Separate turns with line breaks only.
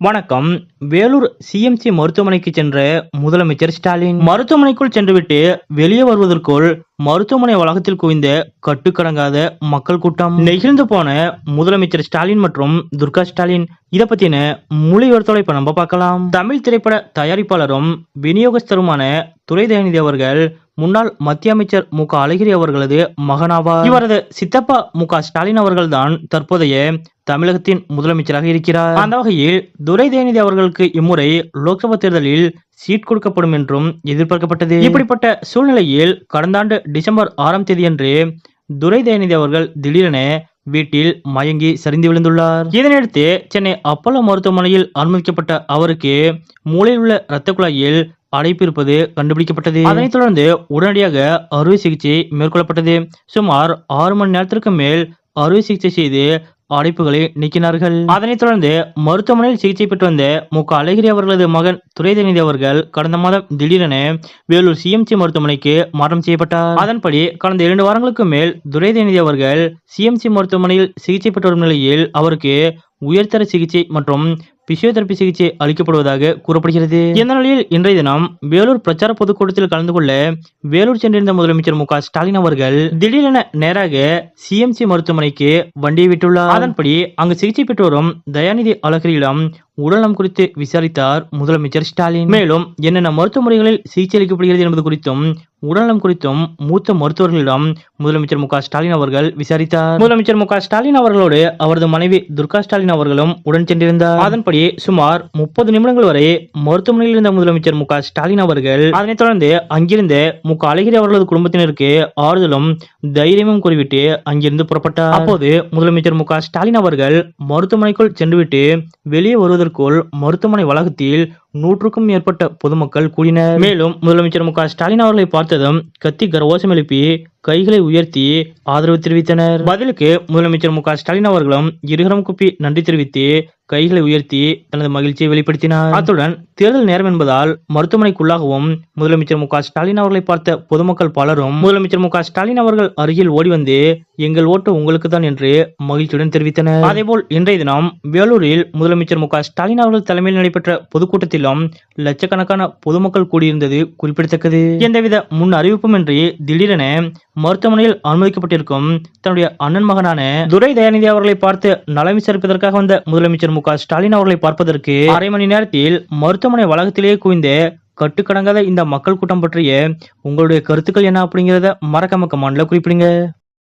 வணக்கம். வேலூர் சிஎம்சி மருத்துவமனைக்கு சென்ற முதலமைச்சர் ஸ்டாலின். மருத்துவமனைக்குள் சென்றுவிட்டு வெளியே வருவதற்குள் மருத்துவமனை வளாகத்தில் குவிந்த கட்டுக்கடங்காத மக்கள் கூட்டம். நெகிழ்ந்து போன முதலமைச்சர் ஸ்டாலின் மற்றும் துர்கா ஸ்டாலின். இதை பத்தின முழு விவரத்தோட இப்ப நம்ம பார்க்கலாம். தமிழ் திரைப்பட தயாரிப்பாளரும் விநியோகஸ்தருமான துரை தயாநிதி அவர்கள் முன்னாள் மத்திய அமைச்சர் மு க அழகிரி அவர்களது மகனாவார். இவரது சித்தப்பா மு க ஸ்டாலின் அவர்கள்தான் தற்போதைய தமிழகத்தின் முதலமைச்சராக இருக்கிறார். அந்த வகையில் துரை தயநிதி அவர்களுக்கு இம்முறை லோக்சபா தேர்தலில் சீட் கொடுக்கப்படும் என்றும் எதிர்பார்க்கப்பட்டது. இப்படிப்பட்ட சூழ்நிலையில் கடந்த ஆண்டு டிசம்பர் ஆறாம் தேதியன்று துரை தயநிதி அவர்கள் திடீரென வீட்டில் மயங்கி சரிந்து விழுந்துள்ளார். இதனையடுத்து சென்னை அப்பல்லோ மருத்துவமனையில் அனுமதிக்கப்பட்ட அவருக்கு மூளையில் உள்ள இரத்த குழாயில் அடைப்பு இருப்பது கண்டுபிடிக்கப்பட்டது. அதனைத் தொடர்ந்து உடனடியாக அறுவை சிகிச்சை மேற்கொள்ளப்பட்டது. சுமார் ஆறு மணி நேரத்திற்கு மேல் அறுவை சிகிச்சை செய்து அடைப்புகளை நீக்கினார்கள். அதனைத் தொடர்ந்து மருத்துவமனையில் சிகிச்சை பெற்று வந்த மு. க. அழகிரி அவர்களது மகன் துரைதநிதி அவர்கள் கடந்த மாதம் திடீரென வேலூர் சிஎம்சி மருத்துவமனைக்கு மாற்றம் செய்யப்பட்டார். அதன்படி கடந்த இரண்டு வாரங்களுக்கு மேல் துரைதநிதி அவர்கள் சிஎம்சி மருத்துவமனையில் சிகிச்சை பெற்று வரும் நிலையில் அவருக்கு உயர்தர சிகிச்சை மற்றும் பிசியோதெரபி சிகிச்சை அளிக்கப்படுவதாக கூறப்படுகிறது. இந்த நிலையில் இன்றைய தினம் வேலூர் பிரச்சார பொதுக்கூட்டத்தில் கலந்து கொள்ள வேலூர் சென்றிருந்த முதலமைச்சர் மு ஸ்டாலின் அவர்கள் திடீரென நேராக சிஎம்சி மருத்துவமனைக்கு வண்டியை விட்டுள்ளார். அதன்படி அங்கு சிகிச்சை பெற்று வரும் தயாநிதி அழகிரியிடம் உடல்நலம் குறித்து விசாரித்தார் முதலமைச்சர் ஸ்டாலின். மேலும் என்னென்ன மருத்துவ முறைகளில் சிகிச்சை அளிக்கப்படுகிறது என்பது குறித்தும் உடல்நலம் குறித்தும் மூத்த மருத்துவர்களிடம் முதலமைச்சர் மு ஸ்டாலின் அவர்கள் விசாரித்தார். முதலமைச்சர் மு ஸ்டாலின் அவர்களோடு அவரது மனைவி துர்கா ஸ்டாலின் அவர்களும் உடன் சென்றிருந்தார். அதன்படி சுமார் முப்பது நிமிடங்கள் வரை மருத்துவமனையில் இருந்த முதலமைச்சர் மு ஸ்டாலின் அவர்கள் அதனைத் தொடர்ந்து அங்கிருந்த மு அழகிரி அவர்களது குடும்பத்தினருக்கு ஆறுதலும் தைரியமும் கூறிவிட்டு அங்கிருந்து புறப்பட்டார். அப்போது முதலமைச்சர் மு ஸ்டாலின் அவர்கள் மருத்துவமனைக்குள் சென்றுவிட்டு வெளியே வருவதற்கு வருவதற்குள் மருத்துவமனை வளாகத்தில் நூற்றுக்கும் மேற்பட்ட பொதுமக்கள் கூடினர். மேலும் முதலமைச்சர் மு ஸ்டாலின் அவர்களை பார்த்ததும் கத்தி கரவோசம் எழுப்பி கைகளை உயர்த்தி ஆதரவு தெரிவித்தனர். பதிலுக்கு முதலமைச்சர் மு ஸ்டாலின் அவர்களும் இருகரம் குப்பி நன்றி தெரிவித்து கைகளை உயர்த்தி தனது மகிழ்ச்சியை வெளிப்படுத்தினார். அத்துடன் தேர்தல் நேரம் என்பதால் மருத்துவமனைக்குள்ளாகவும் முதலமைச்சர் மு ஸ்டாலின் அவர்களை பார்த்த பொதுமக்கள் பலரும் முதலமைச்சர் மு ஸ்டாலின் அவர்கள் அருகில் ஓடி வந்து எங்கள் ஓட்டு உங்களுக்கு தான் என்று மகிழ்ச்சியுடன் தெரிவித்தனர். அதேபோல் இன்றைய தினம் வேலூரில் முதலமைச்சர் மு ஸ்டாலின் அவர்கள் தலைமையில் நடைபெற்ற பொதுக்கூட்டத்தில் பொதுக்கூட்டத்திலும் லட்சக்கணக்கான பொதுமக்கள் கூடியிருந்தது குறிப்பிடத்தக்கது. எந்தவித முன் அறிவிப்புமின்றி திடீரென மருத்துவமனையில் அனுமதிக்கப்பட்டிருக்கும் தன்னுடைய அண்ணன் மகனான துரை தயாநிதி அவர்களை பார்த்து நலம் விசாரிப்பதற்காக வந்த முதலமைச்சர் மு ஸ்டாலின் அவர்களை பார்ப்பதற்கு அரை மணி நேரத்தில் மருத்துவமனை வளாகத்திலேயே குவிந்த கட்டுக்கடங்காத இந்த மக்கள் கூட்டம் பற்றிய உங்களுடைய கருத்துக்கள் என்ன அப்படிங்கிறத மறக்காம கமெண்ட்ல குறிப்பிடுங்க.